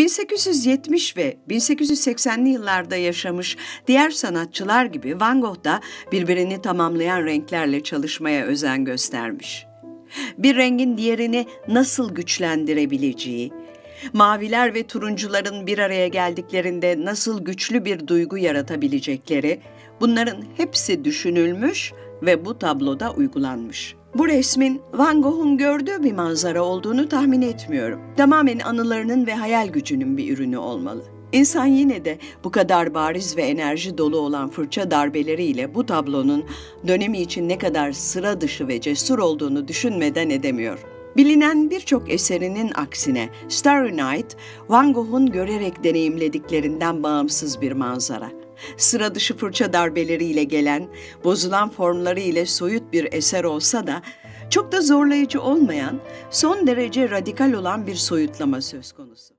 1870 ve 1880'li yıllarda yaşamış diğer sanatçılar gibi Van Gogh da birbirini tamamlayan renklerle çalışmaya özen göstermiş. Bir rengin diğerini nasıl güçlendirebileceği, maviler ve turuncuların bir araya geldiklerinde nasıl güçlü bir duygu yaratabilecekleri, bunların hepsi düşünülmüş ve bu tabloda uygulanmış. Bu resmin Van Gogh'un gördüğü bir manzara olduğunu tahmin etmiyorum. Tamamen anılarının ve hayal gücünün bir ürünü olmalı. İnsan yine de bu kadar bariz ve enerji dolu olan fırça darbeleriyle bu tablonun dönemi için ne kadar sıra dışı ve cesur olduğunu düşünmeden edemiyor. Bilinen birçok eserinin aksine Starry Night, Van Gogh'un görerek deneyimlediklerinden bağımsız bir manzara. Sıra dışı fırça darbeleriyle gelen, bozulan formları ile soyut bir eser olsa da çok da zorlayıcı olmayan, son derece radikal olan bir soyutlama söz konusu.